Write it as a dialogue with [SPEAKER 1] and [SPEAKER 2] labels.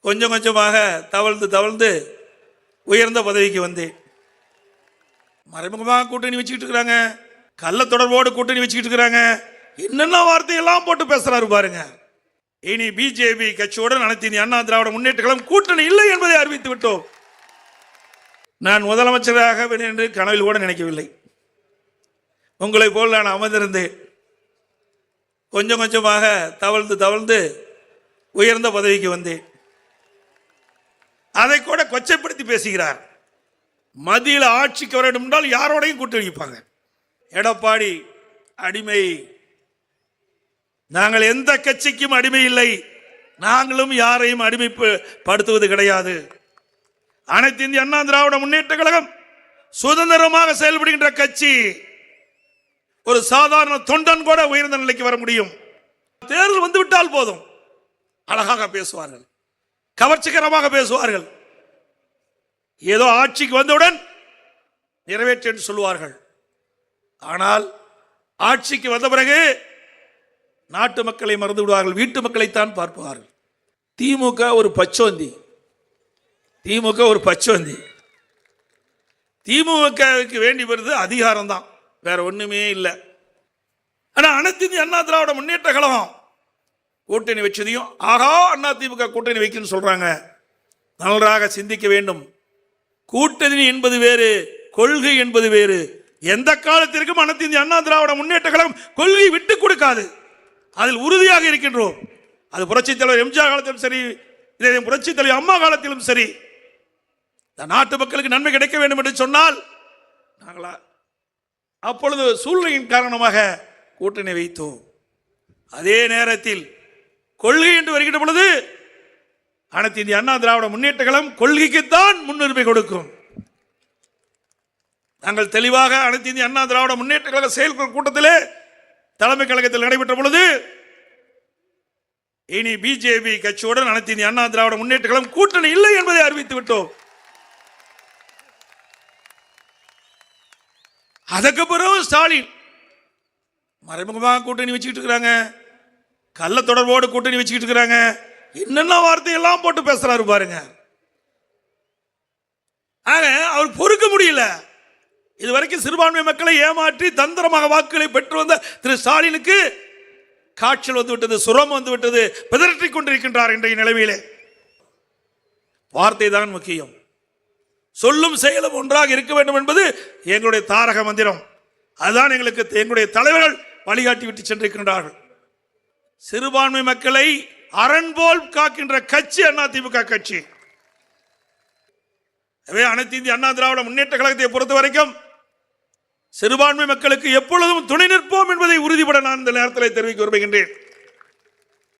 [SPEAKER 1] கொஞ்சம் கொஞ்சமாக தவழ்ந்து தவழ்ந்து உயர்ந்த பதவிக்கு வந்தேன். மறைமுகமாக கூட்டணி வச்சுக்கிட்டு இருக்கிறாங்க. கள்ள தொடர்போடு கூட்டணி வச்சுக்கிட்டு இருக்கிறாங்க. என்னென்ன வார்த்தையெல்லாம் போட்டு பேசுறாரு பாருங்க. இனி பிஜேபி கட்சியுடன் அனைத்து அண்ணா திராவிட முன்னேற்ற கழகம் கூட்டணி இல்லை என்பதை அறிவித்து விட்டோம். நான் முதலமைச்சராக என்று கனவில் கூட நினைக்கவில்லை. உங்களைப் போல் நான் அமர்ந்திருந்தேன். கொஞ்சம் கொஞ்சமாக தவழ்ந்து தவழ்ந்து உயர்ந்த பதவிக்கு வந்தேன். அதை கூட கொச்சைப்படுத்தி பேசுகிறார். மதியில் ஆட்சிக்கு வரணும் என்றால் யாரோடையும் கூட்டு வைப்பாங்க எடப்பாடி அடிமை. நாங்கள் எந்த கட்சிக்கும் அடிமை இல்லை. நாங்களும் யாரையும் அடிமைப்படுத்துவது கிடையாது. அனைத்து இந்திய அண்ணா திராவிட முன்னேற்ற கழகம் சுதந்திரமாக செயல்படுகின்ற கட்சி ஒரு சாதாரண தொண்டன் கூட உயர்ந்த நிலைக்கு வர முடியும். தேர்தல் வந்து விட்டால் போதும். அழகாக பேசுவார்கள். கவர்ச்சிகரமாக பேசுவார்கள். ஏதோ ஆட்சிக்கு வந்தவுடன் நிறைவேற்று என்று சொல்லுவார்கள். ஆனால் ஆட்சிக்கு வந்த பிறகு நாட்டு மக்களை மறந்து விடுவார்கள் வீட்டு மக்களைத்தான் பார்ப்பார்கள். திமுக ஒரு பச்சோந்தி. திமுக ஒரு பச்சோந்தி. திமுகவுக்கு வேண்டி வருது அதிகாரம் தான் வேற ஒண்ணுமே இல்லை. ஆனால் அனைத்து இந்திய அண்ணா திராவிட முன்னேற்ற கழகம் கூட்டணி வச்சதையும் ஆகா அண்ணா திமுக கூட்டணி வைக்கணும்னு சொல்றாங்க. நன்றாக சிந்திக்க வேண்டும். கூட்டணி என்பது வேறு கொள்கை என்பது வேறு. எந்த காலத்திற்கும் அனைத்து இந்திய அண்ணா திராவிட முன்னேற்ற கழகம் கொள்கை விட்டு கொடுக்காது. அதில் உறுதியாக இருக்கின்றோம். அது புரட்சித் தலைவர் எம்ஜிஆர் காலத்திலும் சரி இதே புரட்சித் தலைவர் அம்மா காலத்திலும் சரி. இந்த நாட்டு மக்களுக்கு நன்மை கிடைக்க வேண்டும் என்று சொன்னால் நாங்களா அப்பொழுது சூழ்நிலையின் காரணமாக கூட்டணி வைத்தோம். அதே நேரத்தில் கொள்கை என்று வருகின்ற பொழுது அனைத்து இந்திய அண்ணா திராவிட முன்னேற்ற கழகம் கொள்கைக்குத்தான் முன்னுரிமை கொடுக்கும். நாங்கள் தெளிவாக அனைத்து இந்திய அண்ணா திராவிட முன்னேற்ற கழக செயல்குழு கூட்டத்திலே தலைமை கழகத்தில் நடைபெற்ற பொழுது இனி பிஜேபி கட்சியுடன் அனைத்து இந்திய அண்ணா திராவிட முன்னேற்ற கழகம் கூட்டணி இல்லை என்பதை அறிவித்து விட்டோம். அதுக்கு பிறகு ஸ்டாலின் மறைமுகமாக கூட்டணி வச்சுக்கிட்டு இருக்கிறாங்க. கள்ள தொடர்போடு கூட்டணி வச்சுக்கிட்டு இருக்கிறாங்க. என்னென்ன வார்த்தையெல்லாம் போட்டு பேசுறாரு பாருங்க. ஆக அவர் பொறுக்க முடியல. இதுவரைக்கும் சிறுபான்மை மக்களை ஏமாற்றி தந்திரமாக வாக்குகளை பெற்று வந்த திரு ஸ்டாலினுக்கு காய்ச்சல் வந்து விட்டது சுரம் வந்து விட்டது பிதற்றிக் கொண்டிருக்கின்றார் இன்றைய நிலைமையிலே. வார்த்தை தான் முக்கியம். சொல்லும் செயலும் ஒன்றாக இருக்க வேண்டும் என்பது எங்களுடைய தாரக மந்திரம். அதுதான் எங்களுக்கு எங்களுடைய தலைவர்கள் வழிகாட்டி விட்டு சென்றிருக்கின்றார்கள். சிறுபான்மை மக்களை அரண் போல் காக்கின்ற கட்சி அண்ணா திமுக கட்சி. அனைத்து இந்திய அண்ணா திராவிட முன்னேற்ற கழகத்தை பொறுத்த வரைக்கும் சிறுபான்மை மக்களுக்கு எப்பொழுதும் துணை நிற்போம் என்பதை உறுதிபட நான் இந்த நேரத்தில் தெரிவிக்க விரும்புகின்றேன்.